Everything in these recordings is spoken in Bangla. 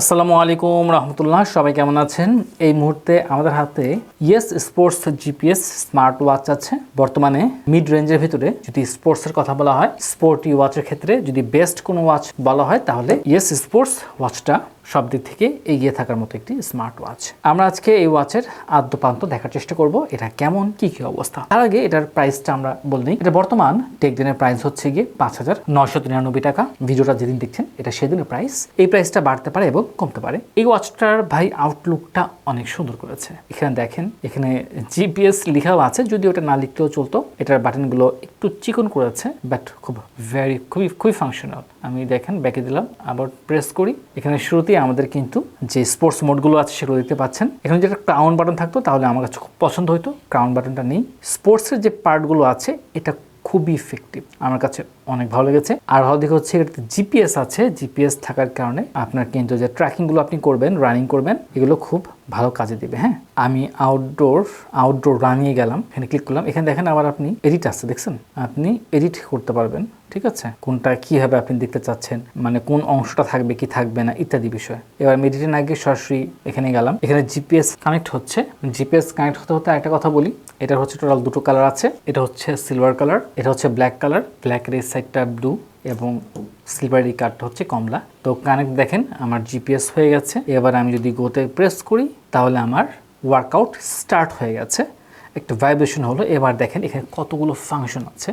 আসসালামু আলাইকুম রহমতুল্লাহ, সবাই কেমন আছেন? এই মুহূর্তে আমাদের হাতে Yes Sports GPS smart watch আছে। বর্তমানে মিড রেঞ্জের ভিতরে যদি স্পোর্টসের কথা বলা হয় স্পোর্টি ওয়াচের ক্ষেত্রে যদি বেস্ট কোনো ওয়াচ বলা হয়, তাহলে ইয়েস স্পোর্টস ওয়াচটা সব দিক থেকে এগিয়ে থাকার মতো একটি স্মার্ট ওয়াচ আমরা আজকে এই ওয়াচের আদ্যপান্ত দেখার চেষ্টা করব, এটা কেমন, কি কি অবস্থা? তার আগে এটার প্রাইসটা আমরা বলে নিই। এটা বর্তমান টেকদিনের প্রাইস হচ্ছে গিয়ে পাঁচ হাজার নয়শো তিরানব্বই টাকা। ভিডিওটা যেদিন দেখছেন, এটা সেদিনের প্রাইস এই প্রাইসটা বাড়তে পারে এবং কমতে পারে। এই ওয়াচটার ভাই আউটলুকটা অনেক সুন্দর করেছে। এখানে দেখেন, এখানে জিপিএস লেখাও আছে যদি ওটা না লিখলেও চলতো। এটার বাটনগুলো একটু চিকন করেছে বাট খুব ভেরি খুবই খুবই ফাংশনাল আমি দেখেন, ব্যাকে দিলাম, আবার প্রেস করি। এখানে শুরুতেই আমাদের কিন্তু যে স্পোর্টস মোডগুলো আছে সেগুলো দেখতে পাচ্ছেন। এখানে যেটা ক্রাউন বাটন থাকতো, তাহলে আমার কাছে খুব পছন্দ হতো ক্রাউন বাটনটা নেই। স্পোর্টসের যে পার্টগুলো আছে, এটা খুবই ইফেক্টিভ আমার কাছে অনেক ভালো লেগেছে। আর ভালো দিকে হচ্ছে এটাতে জিপিএস আছে। জিপিএস থাকার কারণে আপনার কিন্তু যে ট্র্যাকিংগুলো আপনি করবেন রানিং করবেন, এগুলো খুব ভালো কাজে দিবে হ্যাঁ? আমি আউটডোর আউটডোর রানিয়ে গেলাম, এখানে ক্লিক করলাম। এখানে দেখেন আবার আপনি এডিট আসছে দেখছেন? আপনি এডিট করতে পারবেন। ঠিক আছে? কোনটা কীভাবে আপনি দেখতে চাচ্ছেন? মানে কোন অংশটা থাকবে, কি থাকবে না, ইত্যাদি বিষয়। এবার আমি আগে সরাসরি এখানে গেলাম। এখানে জিপিএস কানেক্ট হচ্ছে। জিপিএস কানেক্ট হতে হতে একটা কথা বলি। এটা হচ্ছে টোটাল দুটো কালার আছে। এটা হচ্ছে সিলভার কালার, এটা হচ্ছে ব্ল্যাক কালার। ব্ল্যাকের এই সাইডটা ব্লু এবং সিলভারি কার্ডটা হচ্ছে কমলা। তো কানেক্ট দেখেন, আমার জিপিএস হয়ে গেছে। এবার আমি যদি গোতে প্রেস করি, তাহলে আমার ওয়ার্কআউট স্টার্ট হয়ে গেছে। একটু ভাইব্রেশন হলো। এবার দেখেন, এখানে কতগুলো ফাংশন আছে।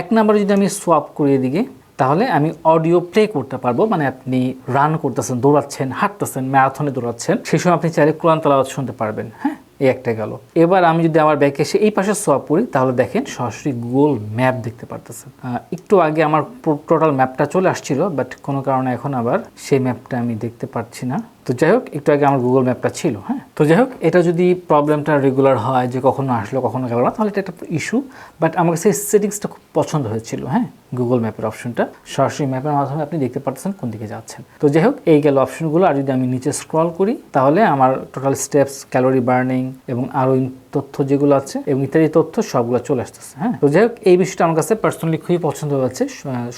এক নম্বরে যদি আমি সোয়াপ করি এদিকে, তাহলে আমি অডিও প্লে করতে পারব। মানে আপনি রান করতেছেন, দৌড়াচ্ছেন, হাঁটতেছেন ম্যারাথনে দৌড়াচ্ছেন, সেই সময় আপনি চাইলে কোরআন তালাওয়াত শুনতে পারবেন। হ্যাঁ এই একটা গেল। এবার আমি যদি আমার ব্যাকে এসে এই পাশে সোয়াপ করি, তাহলে দেখেন সরাসরি গুগল ম্যাপ দেখতে পারতেছেন। একটু আগে আমার টোটাল ম্যাপটা চলে আসছিল বাট কোনো কারণে এখন আবার সেই ম্যাপটা আমি দেখতে পাচ্ছি না। তো যাই হোক, একটু আগে আমার গুগল ম্যাপটা ছিল হ্যাঁ? তো যাই হোক, এটা যদি প্রবলেমটা রেগুলার হয় যে কখনো আসলো, কখনো গেল না, তাহলে এটা একটা ইস্যু বাট আমার কাছে সেটিংসটা খুব পছন্দ হয়েছিল হ্যাঁ? গুগল ম্যাপের অপশনটা সরাসরি ম্যাপের মাধ্যমে আপনি দেখতে পাচ্ছেন কোন দিকে যাচ্ছেন। তো যাই হোক, এই গেল অপশনগুলো আর যদি আমি নিচে স্ক্রল করি, তাহলে আমার টোটাল স্টেপস ক্যালোরি বার্নিং এবং আরও তথ্য যেগুলো আছে এবং ইত্যাদি তথ্য সবগুলো চলে আসতেছে হ্যাঁ? তো যাই হোক, এই বিষয়টা আমার কাছে পার্সোনালি খুবই পছন্দ হয়েছে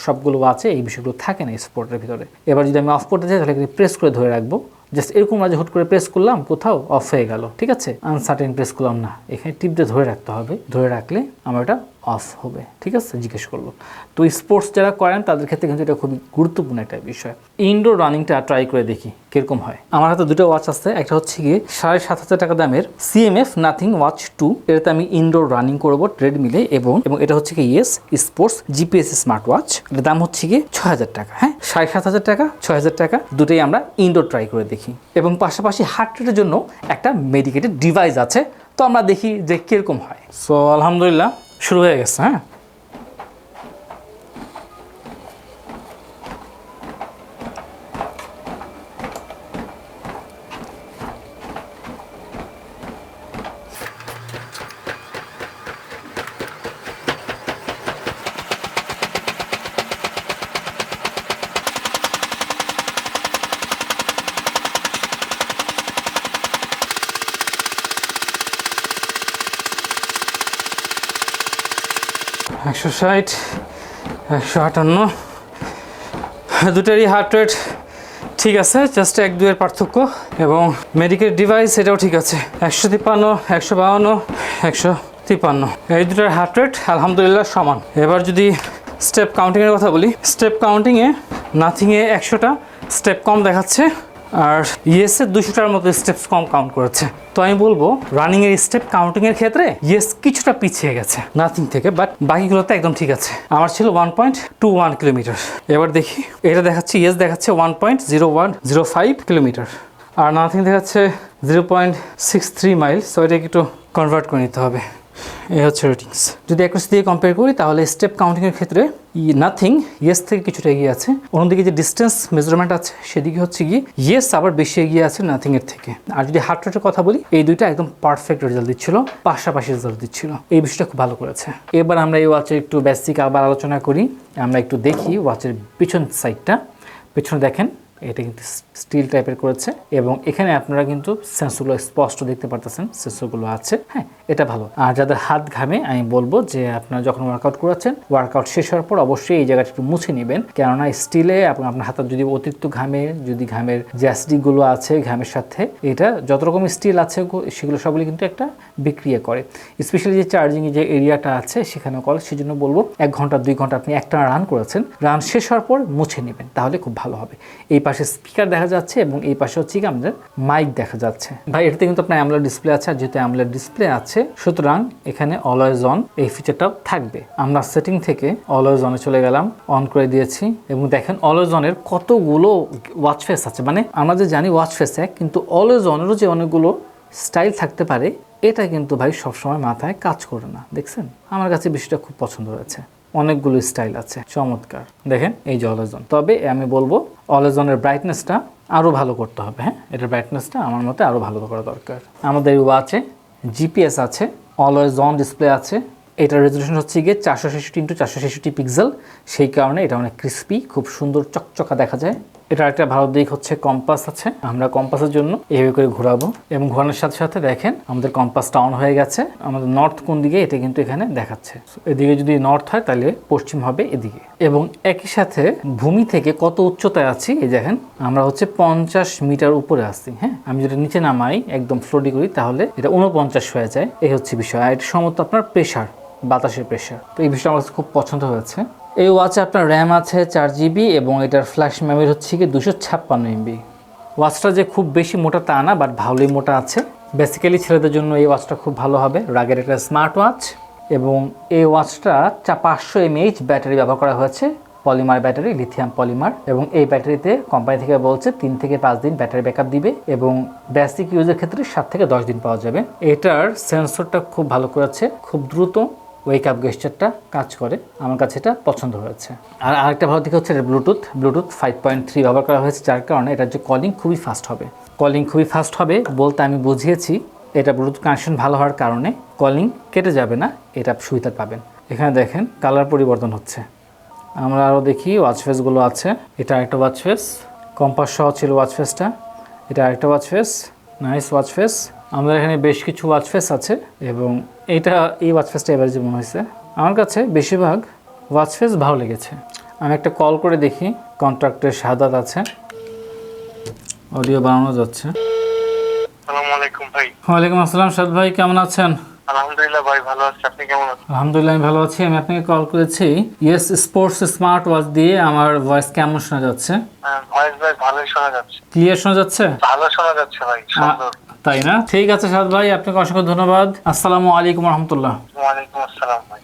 সবগুলো আছে, এই বিষয়গুলো থাকে না স্পোর্টের ভিতরে। এবার যদি আমি অফ করতে চাই, তাহলে প্রেস করে ধরে রাখব। জাস্ট এরকম না হুট করে প্রেস করলাম, কোথাও অফ হয়ে গেল, ঠিক আছে? আনসার্টেন প্রেস করলাম না। এখানে টিপ দিয়ে ধরে রাখতে হবে। ধরে রাখলে আমার এটা অফ হবে, ঠিক আছে? জিজ্ঞেস করল। তো স্পোর্টস যারা করেন, তাদের ক্ষেত্রে কিন্তু এটা খুবই গুরুত্বপূর্ণ একটা বিষয়। ইনডোর রানিংটা ট্রাই করে দেখি, কীরকম হয়। আমার হাতে দুটো ওয়াচ আছে, একটা হচ্ছে গিয়ে সাড়ে সাত হাজার টাকা দামের সিএমএফ নাথিং ওয়াচ টু এটাতে আমি ইনডোর রানিং করব ট্রেডমিলে এবং এবং এটা হচ্ছে কি Yes Sports GPS smart watch এটার দাম হচ্ছে গিয়ে ছয় হাজার টাকা হ্যাঁ? সাড়ে সাত হাজার টাকা, ছয় হাজার টাকা, দুটোই আমরা ইনডোর ট্রাই করে দেখি। এবং পাশাপাশি হার্ট রেটের জন্য একটা মেডিকেটেড ডিভাইস আছে, তো আমরা দেখি যে কীরকম হয়। সো আলহামদুলিল্লাহ শুরু হয়ে গেছে হ্যাঁ? একশো ষাট, একশো আটান্ন। দুটারই হার্ট রেট ঠিক আছে জাস্ট এক দুয়ের পার্থক্য। এবং মেডিকেল ডিভাইস এটাও ঠিক আছে, একশো তিপ্পান্ন, একশো বাউন্ন একশো তিপ্পান্ন। এই দুটার হার্ট রেট আলহামদুলিল্লাহ সমান। এবার যদি স্টেপ কাউন্টিংয়ের কথা বলি স্টেপ কাউন্টিংয়ে নাথিংয়ে একশোটা স্টেপ কম দেখাচ্ছে। আর ইয়েসের দুশোটার মতো স্টেপস কম কাউন্ট করেছে। তো আমি বলব রানিং এর স্টেপ কাউন্টিং এর ক্ষেত্রে ইয়েস কিছুটা পিছিয়ে গেছে। নাথিং থেকে বাট বাকিগুলোতে একদম ঠিক আছে। আমার ছিল one point two one kilometre এবার দেখি, এটা দেখাচ্ছে ইয়েস দেখাচ্ছে one point zero one zero five kilometre আর নাথিং দেখাচ্ছে zero point six three mile so এটাকে একটু কনভার্ট করে নিতে হবে। এই হচ্ছে রেটিংস যদি অ্যাকুরেসি দিয়ে কম্পেয়ার করি, তাহলে স্টেপ কাউন্টিংয়ের ক্ষেত্রে নাথিং ইয়েস থেকে কিছুটা এগিয়ে আছে। অন্যদিকে যে ডিস্টেন্স মেজারমেন্ট আছে, সেদিকে হচ্ছে গিয়ে ইয়েস আবার বেশি এগিয়ে আছে নাথিং এর থেকে। আর যদি হার্ট রেটের কথা বলি, এই দুইটা একদম পারফেক্ট রেজাল্ট দিচ্ছিল, পাশাপাশি রেজাল্ট দিচ্ছিল। এই বিষয়টা খুব ভালো করেছে। এবার আমরা এই ওয়াচের একটু বেসিক আবার আলোচনা করি। আমরা একটু দেখি ওয়াচের পিছন সাইডটা পেছনে দেখেন এটা কিন্তু স্টিল টাইপের করেছে এবং এখানে আপনারা কিন্তু সেন্সরগুলো স্পষ্ট দেখতে পারতেছেন, সেন্সরগুলো আছে হ্যাঁ এটা ভালো। আর যাদের হাত ঘামে, আমি বলব যে আপনারা যখন ওয়ার্কআউট করাচ্ছেন ওয়ার্কআউট শেষ হওয়ার পর অবশ্যই এই জায়গাটা একটু মুছে নেবেন। কেননা স্টিলে আপনার আপনার হাতে যদি অতিরিক্ত ঘামে, যদি ঘামেরগুলো আছে, ঘামের সাথে, এটা যত রকম স্টিল আছে সেগুলো সবগুলো কিন্তু একটা বিক্রিয়া করে। স্পেশালি যে চার্জিং যে এরিয়াটা আছে সেখানে কল সেজন্য বলব, এক ঘণ্টা, দুই ঘণ্টা আপনি একটা রান করেছেন রান শেষ হওয়ার পর মুছে নেবেন, তাহলে খুব ভালো হবে। এই পাশে স্পিকার দেখা যাচ্ছে এবং এই পাশে হচ্ছে কি আমাদের মাইক দেখা যাচ্ছে। ভাই, এটাতে কিন্তু আপনার অ্যামলার ডিসপ্লে আছে, আর যেহেতু অ্যামলার ডিসপ্লে আছে, সুতরাং এখানে অলওয়েজ অন এই ফিচারটাও থাকবে। আমরা সেটিং থেকে অলওয়েজ অনে চলে গেলাম অন করে দিয়েছি এবং দেখেন অলওয়েজ অনের কতগুলো ওয়াচ ফেস আছে। মানে আমরা যে জানি ওয়াচ ফেস এক কিন্তু অলওয়েজ অনেরও যে অনেকগুলো স্টাইল থাকতে পারে, এটা কিন্তু ভাই সবসময় মাথায় কাজ করে না। দেখছেন? আমার কাছে বিষয়টা খুব পছন্দ হয়েছে। অনেকগুলো স্টাইল আছে, চমৎকার। দেখেন এই যে অলেজন তবে আমি বলব অলেজনের ব্রাইটনেসটা আরও ভালো করতে হবে হ্যাঁ? এটার ব্রাইটনেসটা আমার মতে আরও ভালো করা দরকার। আমাদের ওয়াচে জিপিএস আছে অলওয়েজ অন ডিসপ্লে আছে। এটার রেজলিউশন হচ্ছে গিয়ে চারশো ছেষট্টি ইন্টু চারশো ছেষট্টি পিক্সেল সেই কারণে এটা অনেক ক্রিস্পি খুব সুন্দর চকচকা দেখা যায়। এটার একটা ভালো দিক হচ্ছে কম্পাস আছে। আমরা কম্পাসের জন্য এইভাবে করে ঘোরাবো। এবং ঘোরানোর সাথে সাথে দেখেন আমাদের কম্পাসটা অন হয়ে গেছে। আমাদের নর্থ কোন দিকে এটা কিন্তু এখানে দেখাচ্ছে। এদিকে যদি নর্থ হয় তাহলে পশ্চিম হবে এদিকে। এবং একই সাথে ভূমি থেকে কত উচ্চতায় আছি, এই দেখেন, আমরা হচ্ছে পঞ্চাশ মিটার উপরে আছি হ্যাঁ? আমি যদি নিচে নামাই, একদম ফ্লোটি করি, তাহলে এটা উনপঞ্চাশ হয়ে যায়। এই হচ্ছে বিষয়। আর এটা সম্ভবত আপনার প্রেশার বাতাসের প্রেশার তো এই বিষয়টা আমার খুব পছন্দ হয়েছে। এই ওয়াচে আপনার র্যাম আছে চার জিবি এবং এটার ফ্ল্যাশ মেমোরি হচ্ছে কি দুশো ছাপ্পান্ন এমবি ওয়াচটা যে খুব বেশি মোটা তা না বাট ভালোই মোটা আছে। বেসিক্যালি ছেলেদের জন্য এই ওয়াচটা খুব ভালো হবে রাগের একটা স্মার্ট ওয়াচ এবং এই ওয়াচটা চা পাঁচশো এমএইচ ব্যাটারি ব্যবহার করা হয়েছে, পলিমার ব্যাটারি লিথিয়াম পলিমার এবং এই ব্যাটারিতে কোম্পানি থেকে বলছে তিন থেকে পাঁচ দিন ব্যাটারি ব্যাকআপ দিবে এবং বেসিক ইউজের ক্ষেত্রে সাত থেকে দশ দিন পাওয়া যাবে। এটার সেন্সরটা খুব ভালো করেছে, খুব দ্রুত। ওয়েক আপ গেস্টারটা কাজ করে। আমার কাছে এটা পছন্দ হয়েছে। আর আরেকটা ভালো দিক হচ্ছে bluetooth bluetooth five point three ব্যবহার করা হয়েছে, যার কারণে এটার যে কলিং খুবই ফাস্ট হবে। কলিং খুবই ফাস্ট হবে বলতে আমি বুঝিয়েছি, এটা ব্লুটুথ কানেকশন ভালো হওয়ার কারণে কলিং কেটে যাবে না, এটা সুবিধা পাবেন। এখানে দেখেন কালার পরিবর্তন হচ্ছে। আমরা আরও দেখি ওয়াচ ফেসগুলো আছে। এটা আরেকটা ওয়াচ ফেস কম্পাস সহ ছিল ওয়াচ ফেসটা এটা আরেকটা watch face nice watch face আমাদের এখানে বেশ কিছু ওয়াচ ফেস আছে এবং এইটা এই ওয়াচ ফেসটা এবার যে মনে হয়েছে আমার কাছে বেশিরভাগ ওয়াচ ফেস ভালো লেগেছে। আমি একটা কল করে দেখি কন্ট্রাক্টের শাহাদাত আছে। অডিও বানানো যাচ্ছে। ওয়ালাইকুম আসসালাম সাদ ভাই কেমন আছেন? আলহামদুলিল্লাহ ভাই ভালো আছি। আপনি কেমন আছেন? আলহামদুলিল্লাহ আমি ভালো আছি। আমি আপনাকে কল করেছি ইয়েস স্পোর্টস স্মার্ট ওয়াচ দিয়ে আমার ভয়েস কেমন শোনা যাচ্ছে? ভয়েস ভাই ভালোই শোনা যাচ্ছে। ক্লিয়ার শোনা যাচ্ছে? ভালো শোনা যাচ্ছে ভাই সুন্দর। তাই না? ঠিক আছে সাদ ভাই আপনাকে অসংখ্য ধন্যবাদ। আসসালামু আলাইকুম রহমতুল্লাহ।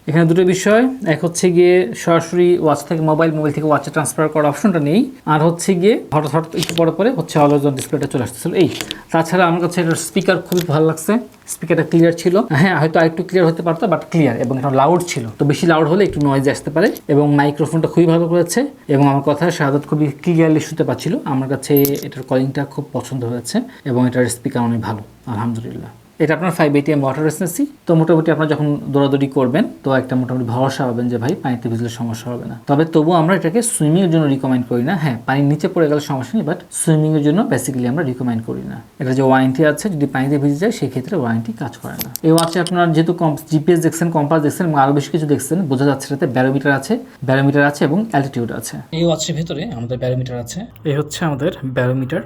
এখানে দুটো বিষয় এক হচ্ছে গিয়ে সরাসরি ওয়াচ থেকে মোবাইল মোবাইল থেকে ওয়াচে ট্রান্সফার করার অপশনটা নেই আর হচ্ছে গিয়ে হঠাৎ হঠাৎ একটু পরে পরে হচ্ছে অলওয়েজ ডিসপ্লেটা চলে আসতেছিল। এই তাছাড়া আমার কাছে এটার স্পিকার খুবই ভালো লাগছে। স্পিকারটা ক্লিয়ার ছিল। হ্যাঁ হয়তো আরেকটু ক্লিয়ার হতে পারতো বাট ক্লিয়ার এবং এটা লাউড ছিল। তো বেশি লাউড হলে একটু নয়েজ আসতে পারে এবং মাইক্রোফোনটা খুবই ভালো করেছে এবং আমার কথা শাহাদত খুবই ক্লিয়ারলি শুনতে পাচ্ছিল। আমার কাছে এটার কলিংটা খুব পছন্দ হয়েছে এবং এটার স্পিকার অনেক ভালো আলহামদুলিল্লাহ। এটা আপনার ফাইভ এটিএম ওয়াটার রেসিস্টেন্সি তো মোটামুটি আপনার যখন দৌড়াদৌড়ি করবেন তো একটা মোটামুটি ভরসা পাবেন যে ভাই পানিতে ভিজলে সমস্যা হবে না। তবে তবুও আমরা এটাকে সুইমিংয়ের জন্য রিকমেন্ড করি না। হ্যাঁ পানির নিচে পড়ে গেলে সমস্যা নেই বাট সুইমিংয়ের জন্য বেসিক্যালি আমরা রিকমেন্ড করি না। এটা যে ওয়ারেন্টি আছে যদি পানিতে ভিজে যায় সেই ক্ষেত্রে ওয়ারেন্টি কাজ করে না। এই ওয়াচে আপনার যেহেতু জিপিএস দেখছেন কম্পাস দেখছেন এবং আরও বেশি কিছু দেখছেন বোঝা যাচ্ছে এটাতে ব্যারোমিটার আছে ব্যারোমিটার আছে এবং অ্যালটিটিউড আছে। এই ওয়াচের ভেতরে আমাদের ব্যারোমিটার আছে। এই হচ্ছে আমাদের ব্যারোমিটার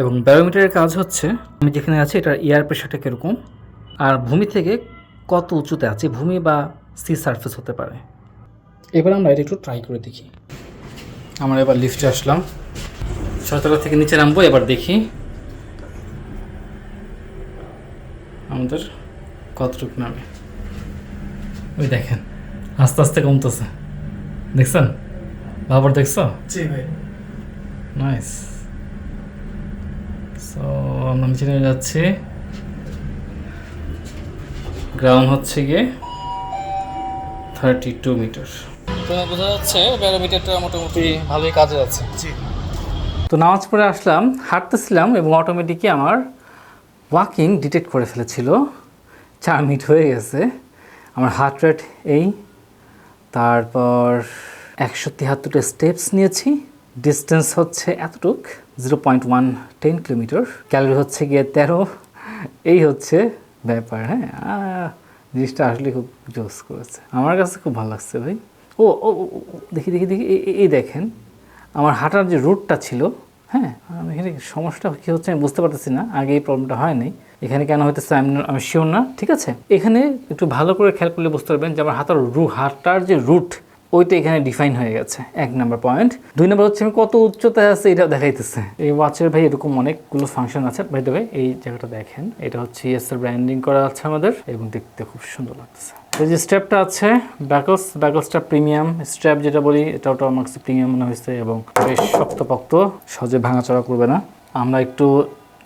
এবং ব্যারোমিটারের কাজ হচ্ছে আমি যেখানে আছি এটার এয়ার প্রেশারটা কীরকম আর ভূমি থেকে কত উঁচুতে আছে ভূমি বা সি সারফেস হতে পারে। এবার আমরা এটা একটু ট্রাই করে দেখি। আমরা এবার লিফটে আসলাম। ছতলা থেকে নিচে নামবো এবার দেখি আমাদের কতটুকু নামে। ওই দেখেন আস্তে আস্তে কমতেছে। দেখছেন? বাবার দেখছ? জি ভাই। নাইস সো আমরা নিচে নেমে যাচ্ছি। গ্রাউন্ড হচ্ছে গিয়ে থার্টি টু মিটার তো বোঝা যাচ্ছে ব্যারোমিটারটা মোটামুটি ভালোই কাজে আছে। জি। তো নামাজ পড়ে আসলাম হাঁটতেছিলাম এবং অটোমেটিকই আমার ওয়াকিং ডিটেক্ট করে ফেলেছিল। চার মিনিট হয়ে গেছে। আমার হার্ট রেট এই। তারপর একশো তিয়াত্তরটা স্টেপস নিয়েছি। ডিস্টেন্স হচ্ছে এতটুক zero point one ten kilometre calorie হচ্ছে গিয়ে তেরো, এই হচ্ছে ব্যাপার হ্যাঁ? জিনিসটা আসলে খুব জোস করেছে। আমার কাছে খুব ভালো লাগছে ভাই। ও ও দেখি দেখি দেখি, এই- দেখেন, আমার হাঁটার যে রুটটা ছিল হ্যাঁ? আমি এখানে সমস্যাটা কী হচ্ছে আমি বুঝতে পারতেছি না, আগে এই প্রবলেমটা হয়নি। এখানে কেন হইতেছে আমি আমি শিওর না, ঠিক আছে? এখানে একটু ভালো করে খেয়াল করলে বুঝতে পারবেন যে আমার হাতার রু, হাঁটার যে রুট ওইটা এখানে ডিফাইন হয়ে গেছে, এক নাম্বার পয়েন্ট দুই নাম্বার হচ্ছে কত উচ্চতায় আছে এটা দেখাইতেছে। এই ওয়াচের ভাই এরকম অনেকগুলো ফাংশন আছে। ভাই দেবে এই জায়গাটা দেখেন, এটা হচ্ছে ইএস এর ব্র্যান্ডিং করা আছে আমাদের এবং দেখতে খুব সুন্দর লাগতেছে। এই যে স্ট্র্যাপটা আছে ব্যাকলস ব্যাকলসটা প্রিমিয়াম স্ট্র্যাপ যেটা বলি এটাও তো আমার কাছে প্রিমিয়াম মনে হয়েছে এবং বেশ শক্তপোক্ত, সহজে ভাঙাচড়া করবে না। আমরা একটু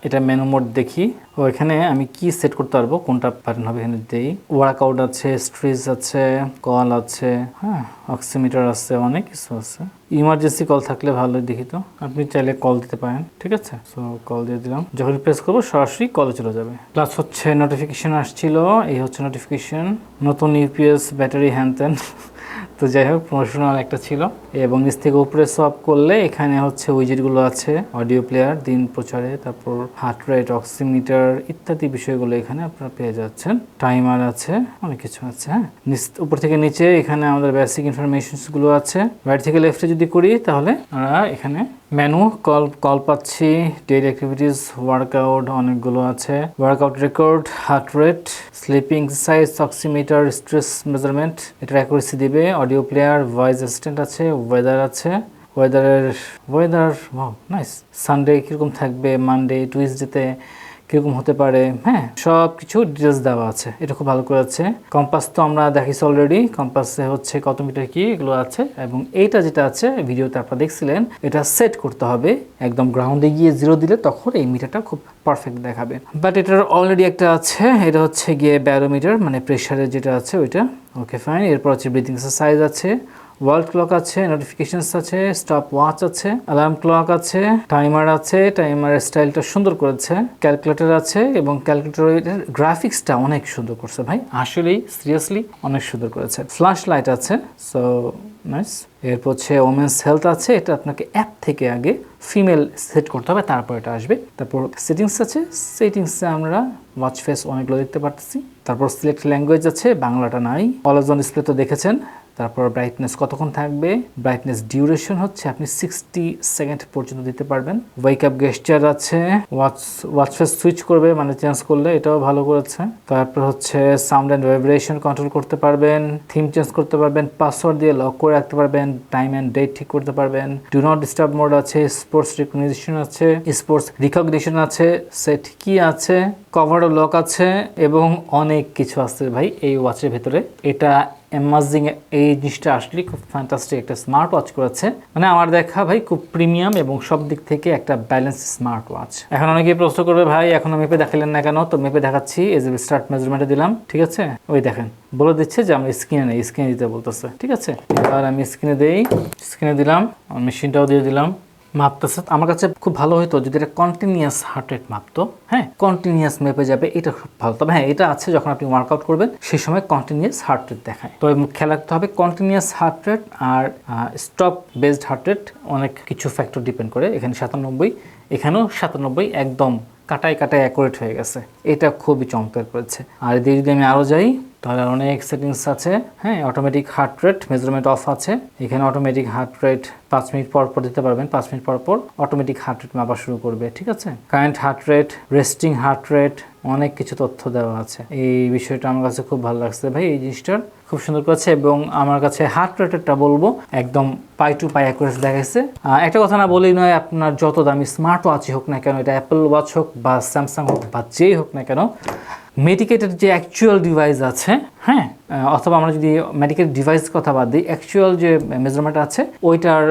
এটা মেনু মোড দেখি। ও এখানে আমি কি সেট করতে পারব? কোনটা প্যাটার্ন হবে এখানে দেই। ওয়ার্কআউট আছে স্ট্রিজ আছে কল আছে হ্যাঁ অক্সিমিটার আছে, অনেক কিছু আছে। ইমার্জেন্সি কল থাকলে ভালো দেখি তো। আপনি চাইলে কল দিতে পারেন, ঠিক আছে? সো কল দিয়ে দিলাম। যখন প্রেস করব, সরাসরি কলে চলে যাবে। প্লাস হচ্ছে নোটিফিকেশন আসছিল। এই হচ্ছে নোটিফিকেশন নতুন ইউপিএস ব্যাটারি হ্যান ত্যান তো যাই হোক প্রমোশনাল একটা ছিল। এবং নিচ থেকে উপরে সব করলে এখানে হচ্ছে উইজেটগুলো আছে অডিও প্লেয়ার দিন প্রচারে, তারপর হার্ট রেট অক্সিমিটার ইত্যাদি বিষয়গুলো এখানে আপনারা পেয়ে যাচ্ছেন। টাইমার আছে, অনেক কিছু আছে হ্যাঁ। উপর থেকে নিচে এখানে আমাদের বেসিক ইনফরমেশনসগুলো আছে। রাইট থেকে লেফটে যদি করি, তাহলে আমরা এখানে মেনু কল কল পাচ্ছি ডেইলি অ্যাক্টিভিটিস ওয়ার্কআউট অনেকগুলো আছে। Workout record heart rate sleeping exercise oximeter stress measurement এটা অ্যাকুরেসি দিবে। অডিও প্লেয়ার ভয়েস অ্যাসিস্ট্যান্ট আছে ওয়েদার আছে। ওয়েদারের ওয়েদার নাইস সানডে কীরকম থাকবে? মানডে টুইসডেতে কীরকম হতে পারে হ্যাঁ সব কিছু ডিটেলস দেওয়া আছে। এটা খুব ভালো করে আছে কম্পাস তো আমরা দেখিছি অলরেডি কম্পাসে হচ্ছে কত মিটার কি এগুলো আছে এবং এইটা যেটা আছে ভিডিওতে আপনারা দেখছিলেন, এটা সেট করতে হবে। একদম গ্রাউন্ডে গিয়ে জিরো দিলে তখন এই মিটারটা খুব পারফেক্ট দেখাবে। বাট এটার অলরেডি একটা আছে, এটা হচ্ছে গিয়ে ব্যারোমিটার মানে প্রেশারের যেটা আছে ওইটা। ওকে ফাইন এরপর হচ্ছে ব্রিথিং এক্সারসাইজ আছে। ওয়ার্ল্ড ক্লক আছে নোটিফিকেশনস আছে স্টপ ওয়াচ আছে অ্যালার্ম ক্লক আছে টাইমার আছে টাইমারের স্টাইলটা সুন্দর করেছে ক্যালকুলেটর আছে এবং ক্যালকুলেটরের গ্রাফিক্সটা অনেক সুন্দর করছে ভাই। আসলেই সিরিয়াসলি অনেক সুন্দর করেছে। ফ্ল্যাশ লাইট আছে সো নাইস এরপর হচ্ছে ওমেন্স হেলথ আছে, এটা আপনাকে অ্যাপ থেকে আগে ফিমেল সেট করতে হবে, তারপর এটা আসবে। তারপর সেটিংস আছে সেটিংসে আমরা ওয়াচ ফেস অনেকগুলো দেখতে পারতেছি। তারপর সিলেক্ট ল্যাঙ্গুয়েজ আছে, বাংলাটা নাই। অলজন ডিসপ্লে তো দেখেছেন তারপর ব্রাইটনেস কতক্ষণ থাকবে? ব্রাইটনেস ডিউরেশন হচ্ছে আপনি সিক্সটি সেকেন্ড পর্যন্ত দিতে পারবেন। ওয়েক আপ গেস্টার আছে ওয়াচ ওয়াচ সুইচ করবে মানে চেঞ্জ করলে এটাও ভালো করেছে। তারপর হচ্ছে সাউন্ড অ্যান্ড ভাইব্রেশন কন্ট্রোল করতে পারবেন থিম চেঞ্জ করতে পারবেন পাসওয়ার্ড দিয়ে লক করে রাখতে পারবেন টাইম অ্যান্ড ডেট ঠিক করতে পারবেন। ডু নট ডিস্টার্ব মোড আছে স্পোর্টস রিকগনিশন আছে স্পোর্টস রিকগনিশন আছে সেট কি আছে কভার লক আছে, এবং অনেক কিছু আছে ভাই এই ওয়াচের ভেতরে। এটা অ্যামাজিং এই জিনিসটা আসলে খুব ফ্যান্টাস্টিক একটা স্মার্ট ওয়াচ করেছে। মানে আমার দেখা ভাই খুব প্রিমিয়াম এবং সব দিক থেকে একটা ব্যালেন্স স্মার্ট ওয়াচ এখন অনেকেই প্রশ্ন করবে, ভাই, এখনও মেপে দেখালেন না কেন? তো মেপে দেখাচ্ছি, এই যে স্টার্ট মেজারমেন্টে দিলাম, ঠিক আছে? ওই দেখেন, বলে দিচ্ছে যে আমি স্ক্রিনে নেই স্ক্রিনে দিতে বলতেছে, ঠিক আছে? এবার আমি স্ক্রিনে দেই স্ক্রিনে দিলাম মেশিনটাও দিয়ে দিলাম। মাপতেছে। আমার কাছে খুব ভালো হতো যদি এটা কন্টিনিউয়াস হার্ট রেট মাপতো। হ্যাঁ কন্টিনিউয়াস মেপে যাবে, এটা খুব ভালো। তবে হ্যাঁ এটা আছে যখন আপনি ওয়ার্কআউট করবেন, সেই সময় কন্টিনিউয়াস হার্ট রেট দেখায়। তো খেয়াল রাখতে হবে কন্টিনিউয়াস হার্ট রেট আর স্টপ বেসড হার্ট রেট অনেক কিছু ফ্যাক্টর ডিপেন্ড করে। এখানে সাতানব্বই, এখানেও সাতানব্বই একদম কাটায় কাটায় অ্যাকোরেট হয়ে গেছে। এটা খুবই চমৎকার করেছে। আর এদিকে যদি আমি আরও যাই, তাহলে অনেক সেটিংস আছে। হ্যাঁ automatic heart rate measurement off আছে। এখানে অটোমেটিক হার্ট রেট পাঁচ মিনিট পর পর দিতে পারবেন। পাঁচ মিনিট পর পর অটোমেটিক হার্ট রেট মাপা শুরু করবে, ঠিক আছে? Current heart rate resting heart rate অনেক কিছু তথ্য দেওয়া আছে। এই বিষয়টা আমার কাছে খুব ভালো লাগছে। ভাই, এই জিনিসটার খুব সুন্দর করেছে এবং আমার কাছে হার্ট রেটেরটা বলব, একদম পাই টু পাই অ্যাকুরেস দেখাইছে। একটা কথা না বলেই নয়, আপনার যত দামি স্মার্ট ওয়াচই হোক না কেন, এটা অ্যাপেল ওয়াচ হোক বা স্যামসাং হোক বা যেই হোক না কেন মেডিকেটেড যে অ্যাকচুয়াল ডিভাইস আছে হ্যাঁ অথবা আমরা যদি মেডিকেল ডিভাইস কথা বাদ দিই অ্যাকচুয়াল যে মেজারমেন্ট আছে, ওইটার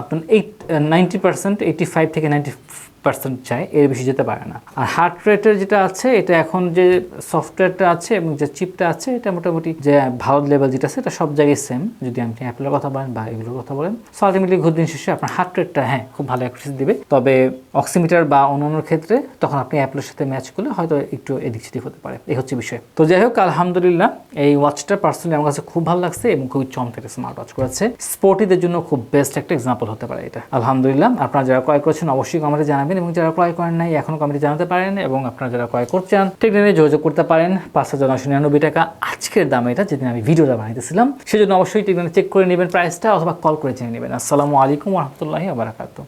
আপনার eight ninety percent eighty five থেকে নাইনটি পার্সেন্ট চায় এর বেশি যেতে পারে না। আর হার্ট রেটের যেটা আছে, এটা এখন যে সফটওয়্যারটা আছে এবং যে চিপটা আছে, এটা মোটামুটি যে ভালো লেভেল যেটা আছে, এটা সব জায়গায় সেম যদি আপনি অ্যাপেলের কথা বলেন বা এগুলোর কথা বলেন। সো আলটিমেটলি ঘুর দিন শেষে আপনার হার্ট রেটটা হ্যাঁ খুব ভালো অ্যাক্সেস দিবে। তবে অক্সিমিটার বা অন্যান্য ক্ষেত্রে তখন আপনি অ্যাপেলের সাথে ম্যাচ করলে হয়তো একটু এদিক সেদিক হতে পারে। এই হচ্ছে বিষয়। তো যাই হোক, আলহামদুলিল্লাহ, এই ওয়াচটা পার্সোনালি আমার কাছে খুব ভালো লাগছে এবং খুবই চমৎকার স্মার্ট ওয়াচ করেছে। স্পোর্টিদের জন্য খুব বেস্ট একটা এক্সাম্পল হতে পারে এটা। আলহামদুলিল্লাহ, আপনারা যারা ক্রয় করছেন অবশ্যই কমেন্টে জানাবেন এবং যারা ক্রয় করেন নাই এখনও কমেন্টে জানাতে পারেন এবং আপনারা যারা ক্রয় করছেন টেকনিকে যোগাযোগ করতে পারেন। পাঁচ হাজার নশো নিরানব্বই টাকা আজকের দাম এটা যেদিন আমি ভিডিওটা বানাইতেছিলাম, সেজন্য অবশ্যই ঠিক চেক করে নেবেন প্রাইসটা অথবা কল করে জেনে নেবেন। আসসালামু আলাইকুম রহমতুল্লাহি আবরাকাতু